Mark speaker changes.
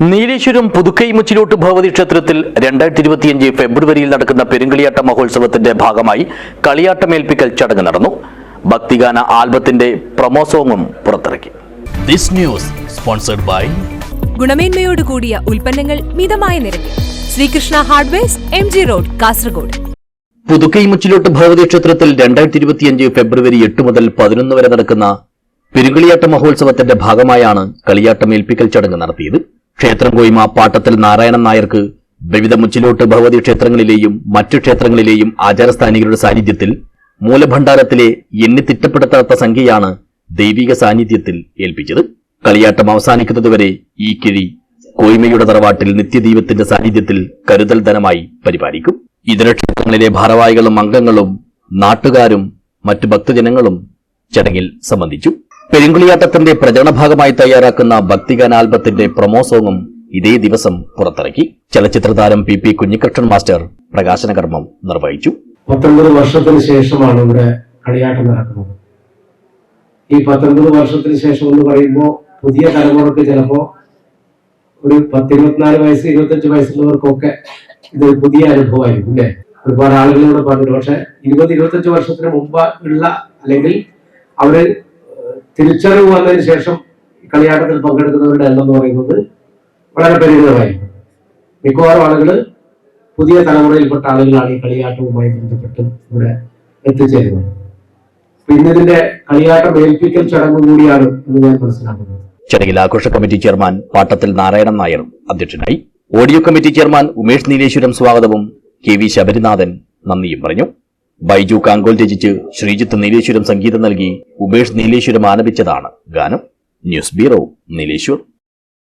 Speaker 1: നീലേശ്വരം പുതുക്കൈ മുച്ചിലോട്ട് ഭഗവതി ക്ഷേത്രത്തിൽ രണ്ടായിരത്തി ഇരുപത്തിയഞ്ച് ഫെബ്രുവരിയിൽ നടക്കുന്ന പെരുങ്കളിയാട്ട മഹോത്സവത്തിന്റെ ഭാഗമായി കളിയാട്ടമേൽപ്പിക്കൽ ചടങ്ങ് നടന്നു. ഭക്തിഗാന ആൽബത്തിന്റെ പ്രൊമോ സോങ്ങും പുറത്തിറക്കി.
Speaker 2: ദിസ് ന്യൂസ് സ്പോൺസർഡ് ബൈ
Speaker 3: ഗുണമേന്മയോട് കൂടിയ ഉൽപ്പന്നങ്ങൾ മിതമായ നിരക്കിൽ. Sreekrishna hardwares M G road Kasaragod.
Speaker 1: Puthukkai Muchilot Bhagavathi ക്ഷേത്രത്തിൽ രണ്ടായിരത്തി ഇരുപത്തിയഞ്ച് ഫെബ്രുവരി എട്ട് മുതൽ പതിനൊന്ന് വരെ നടക്കുന്ന പെരുങ്കളിയാട്ട മഹോത്സവത്തിന്റെ ഭാഗമായാണ് കളിയാട്ടം കളിയാട്ടമേൽപ്പിക്കൽ ചടങ്ങ് നടത്തിയത്. ക്ഷേത്രം കോയ്മ പാട്ടത്തിൽ നാരായണൻ നായർക്ക് വിവിധ മുച്ചിലോട്ട് ഭഗവതി ക്ഷേത്രങ്ങളിലെയും മറ്റു ക്ഷേത്രങ്ങളിലെയും ആചാരസ്ഥാനികളുടെ സാന്നിധ്യത്തിൽ മൂലഭണ്ഡാരത്തിലെ എണ്ണി തിട്ടപ്പെടുത്താത്ത സംഖ്യയാണ് ദൈവിക സാന്നിധ്യത്തിൽ ഏൽപ്പിച്ചത്. കളിയാട്ടം അവസാനിക്കുന്നതുവരെ ഈ കിഴി കോയ്മയുടെ തറവാട്ടിൽ നിത്യദൈവത്തിന്റെ സാന്നിധ്യത്തിൽ കരുതൽ ധനമായി പരിപാലിക്കും. ഇതര ക്ഷേത്രങ്ങളിലെ ഭാരവാഹികളും അംഗങ്ങളും നാട്ടുകാരും മറ്റു ഭക്തജനങ്ങളും ചടങ്ങിൽ സംബന്ധിച്ചു. പെരുങ്കുളിയാട്ടത്തിന്റെ പ്രചരണ ഭാഗമായി തയ്യാറാക്കുന്ന ഭക്തിഗാന ആൽബത്തിന്റെ പ്രൊമോ സോങ്ങും ഇതേ ദിവസം പുറത്തിറക്കി. ചലച്ചിത്ര താരം പി പി കുഞ്ഞിക്കൃഷ്ണൻ മാസ്റ്റർ പ്രകാശന കർമ്മം നിർവഹിച്ചു.
Speaker 4: പത്തൊൻപത് വർഷത്തിന് ശേഷമാണ് ഇവിടെ കളിയാട്ടം നടക്കുന്നത്. ഈ പത്തൊൻപത് വർഷത്തിന് ശേഷം എന്ന് പറയുമ്പോൾ പുതിയ തലമുറയ്ക്ക് ചിലപ്പോ ഒരു പത്തിരുപത്തിനാല് വയസ്സ് ഇരുപത്തഞ്ച് വയസ്സുള്ളവർക്കൊക്കെ ഇത് പുതിയ അനുഭവമായിരിക്കും അല്ലേ? ഒരുപാട് ആളുകളോട് പറഞ്ഞിട്ടുണ്ട്. പക്ഷെ ഇരുപത് ഇരുപത്തഞ്ച് വർഷത്തിന് മുമ്പ് ഉള്ള അല്ലെങ്കിൽ അവർ തിരിച്ചറിവ് വന്നതിന് ശേഷം കളിയാട്ടത്തിൽ പങ്കെടുക്കുന്നവരുടെ എണ്ണം എന്ന് പറയുന്നത് വളരെ പരിമിതമായിരുന്നു മിക്കവാറും ആളുകൾ പുതിയ തലമുറയിൽപ്പെട്ട ആളുകളാണ് ഈ കളിയാട്ടവുമായി ബന്ധപ്പെട്ട് ഇവിടെ എത്തിച്ചേരുന്നത്. പിന്നെ ഇതിന്റെ കളിയാട്ടം ഏൽപ്പിക്കൽ ചടങ്ങ് കൂടിയാണ് എന്ന് ഞാൻ മനസ്സിലാക്കുന്നത്.
Speaker 1: ചടങ്ങിൽ ആഘോഷ കമ്മിറ്റി ചെയർമാൻ പാട്ടത്തിൽ നാരായണൻ നായർ അധ്യക്ഷനായി. Audio committee chairman Umesh Nileshwaram സ്വാഗതവും കെ വി ശബരിനാഥൻ നന്ദിയും പറഞ്ഞു. ബൈജു കാങ്കോൽ രചിച്ച് ശ്രീജിത്ത് നീലേശ്വരം സംഗീതം നൽകി ഉമേഷ് നീലേശ്വരം ആലപിച്ചതാണ് ഗാനം. News bureau Nileshwar.